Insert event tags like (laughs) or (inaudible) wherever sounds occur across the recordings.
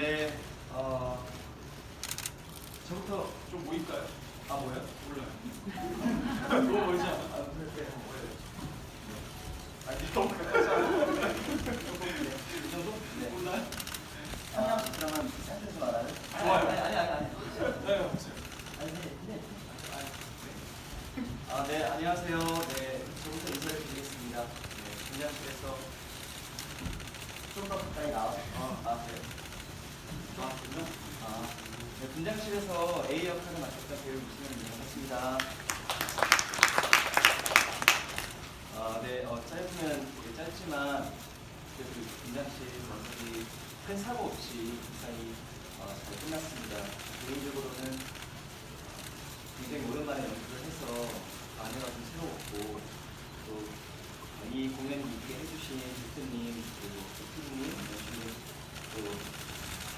네, 어, 저부터 좀 모일까요? 아 뭐요? 몰라요. (laughs) 너무 멀지 않아? 아 그렇게 뭐예요? 아 니 너무 가까지 않아. 이 정도? 네. 몰라요? 아니요. 그러면 센터에서 말아요? 좋아요. 아니 아니 아니 아니. 네, 보세요. 아니 네, 네. 아, 네, 안녕하세요. 네, 저부터 인사를 드리겠습니다. 네, 분장실에서 좀 더 가까이 나와서 아, 나왔어요. 아, 그러면 아, 네, 분장실에서 A 역할을 맡았던 배우 이승현입니다. 반갑습니다. 아, 네, 어, 짧으면 되게 짧지만 그래도 이 분장실 건설이 큰 사고 없이 무사히 어, 잘 끝났습니다. 개인적으로는 굉장히 오랜만에 연습을 해서 안에가 좀 새로웠고 또 이 공연을 있게 해주신 대표님 그리고 대표님 연출님 또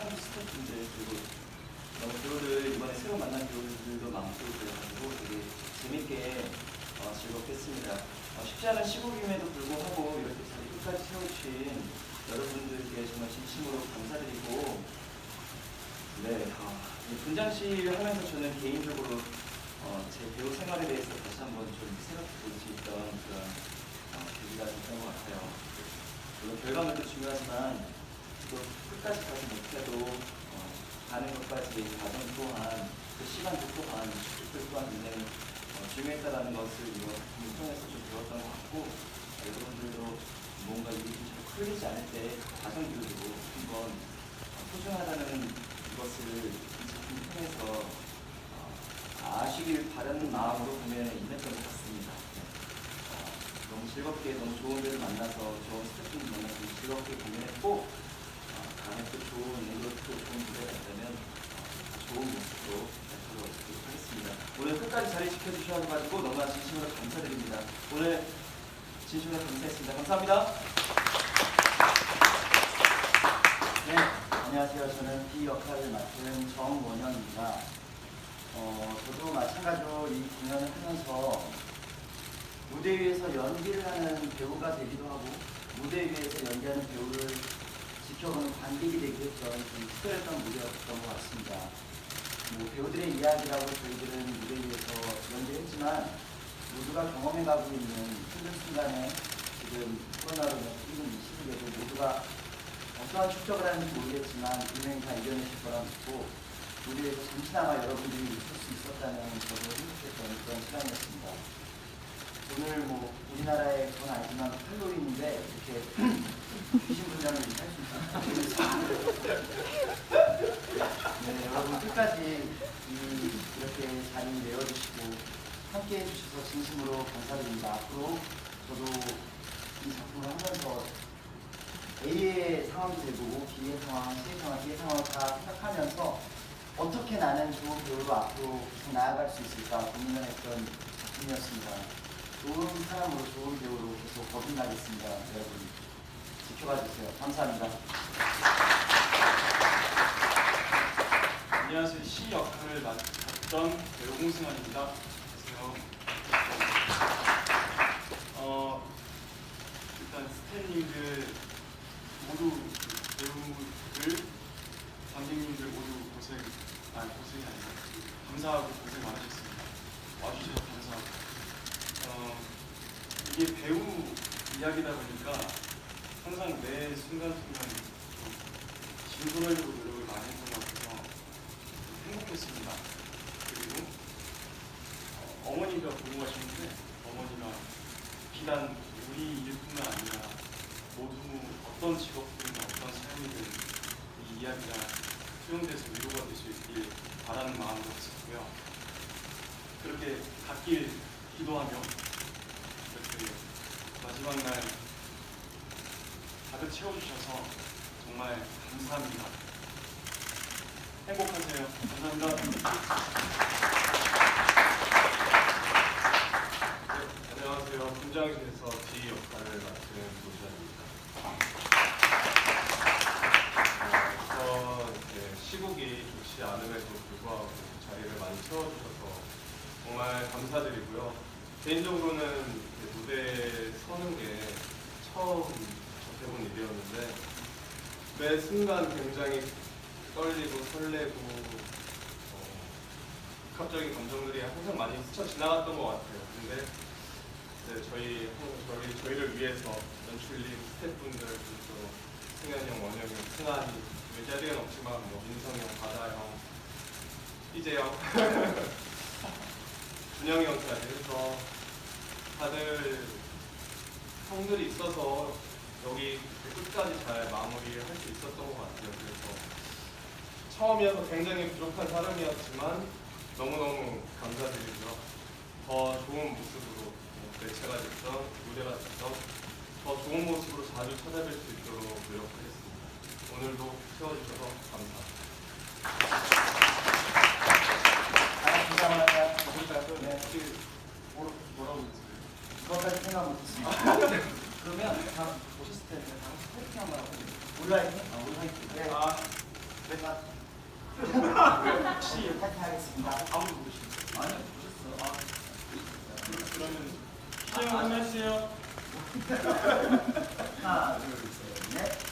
한국 스태프분들 그리고 너무 배우를 이번에 새로 만난 배우들도 많고 그래가지고 되게 재밌게 어, 즐겁겠습니다. 어, 쉽지 않은 시국임에도 불구하고 이렇게 자리 끝까지 세워주신 여러분들께 정말 진심으로 감사드리고 네, 어, 이 분장실 하면서 저는 개인적으로 어, 제 배우 생활에 대해서 다시 한번 좀 생각해 볼 수 있던 그런 어, 계기가 됐던 것 같아요. 물론 결과물도 중요하지만 또 끝까지 가지 못해도 어, 가는 것까지 과정 또한 그 시간도 또한 축들 또한 굉장히 어, 중요했다라는 것을 이번 작품을 통해서 좀 배웠던 것 같고 어, 여러분들도 뭔가 일이 좀잘 풀리지 않을 때 과정들도 한번 어, 소중하다는 것을 이 작품을 통해서 어, 아시길 바라는 마음으로 공연에 임했던 것 같습니다. 네. 어, 너무 즐겁게 너무 좋은 배를 만나서 좋은 스태프분 만나서 즐겁게 공연했고 또 좋은 또 좋은 무대가 어, 좋은 모습으로 돌아오도록 하겠습니다. 오늘 끝까지 자리 지켜주셔가지고 너무나 진심으로 감사드립니다. 오늘 진심으로 감사했습니다. 감사합니다. 네, 안녕하세요. 저는 B 역할을 맡은 정원영입니다. 어, 저도 마찬가지로 이 공연을 하면서 무대 위에서 연기를 하는 배우가 되기도 하고 무대 위에서 연기하는 배우를 관객이 되기도 했던 좀 특별했던 무대였던 것 같습니다. 뭐 배우들의 이야기라고 저희들은 무대 위에서 연기를 했지만 모두가 경험해가고 있는 힘든 순간에 지금 코로나로 인해서 힘든 이 시국에도 모두가 어떠한 축적을 하는지 모르겠지만 분명히 다 이겨내실 거라 믿고 무대에서 잠시나마 여러분들이 있을 수 있었다는 저도 행복했던 그런 시간이었습니다. 오늘 뭐 우리나라의 건 아니지만 할로윈인데 이렇게 (clears throat) 수 있어서 네, 여러분 끝까지 이, 이렇게 자리 내어주시고 함께 해주셔서 진심으로 감사드립니다. 앞으로 저도 이 작품을 하면서 A의 상황도 되고 B의 상황, C의 상황, D의 상황을 다 생각하면서 어떻게 나는 좋은 배우로 앞으로 계속 나아갈 수 있을까 고민을 했던 작품이었습니다. 좋은 사람으로 좋은 배우로 계속 거듭나겠습니다. 여러분 지켜봐 주세요. 감사합니다. 안녕하세요. 시 역할을 맡았던 배우 홍승환입니다. 어, 일단 스태프님들 모두 배우들, 관객님들 모두 고생, 아 고생이 아니라 감사하고 고생 많으셨습니다. 와주셔서 감사하고. 어, 이게 배우 이야기다 보니까 항상 매 순간순간 좀 진솔하려고 노력을 많이 했던 것 같아서 행복했습니다. 그리고 어, 어머니가 보고 가시는데 어머니가 비단 우리 일뿐만 아니라 모두 어떤 직업이든 어떤 삶이든 이 이야기가 수용돼서 위로가 될 수 있길 바라는 마음으로 했었고요. 그렇게 갓길 기도하며 이렇게 마지막 날 가득 채워주셔서 정말 감사합니다. 행복하세요. 감사합니다. 네, 안녕하세요. 분장실에서 D 역할을 맡은 노시안입니다. 어, 우선 이제 시국이 좋지 않음에도 불구하고 자리를 많이 채워주셔서 정말 감사드리고요. 개인적으로는 무대에 서는 게 처음 접 해본 일이었는데 매 순간 굉장히 떨리고 설레고 어, 복합적인 감정들이 항상 많이 스쳐 지나갔던 것 같아요. 근데 네, 저희 저희 저희를 위해서 연출님 스태프분들 그리고 승현이 형, 원영이 형, 승환이 이 자리에는 없지만 뭐 민성이 형, 바다 형, 이재 형, (laughs) 준영이 형까지 해서 다들 형들이 있어서 여기 끝까지 잘 마무리할 수 있었던 것 같아요. 그래서 처음이어서 굉장히 부족한 사람이었지만 너무너무 감사드리고요. 더 좋은 모습으로 뭐 매체가 됐던 무대가 됐던 더 좋은 모습으로 자주 찾아뵐 수 있도록 노력하겠습니다. 오늘도 채워주셔서 감사합니다. 아, 감사합니다. 그러니까 네. 그 뭐라, 뭐라고 했어요? 그것까지 생각 못했습니다. 그러면 다 보셨을 때는 다 스태핑 한번 하고 온라인? 아. 네. 아.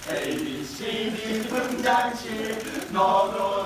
아, D 분장실 너도!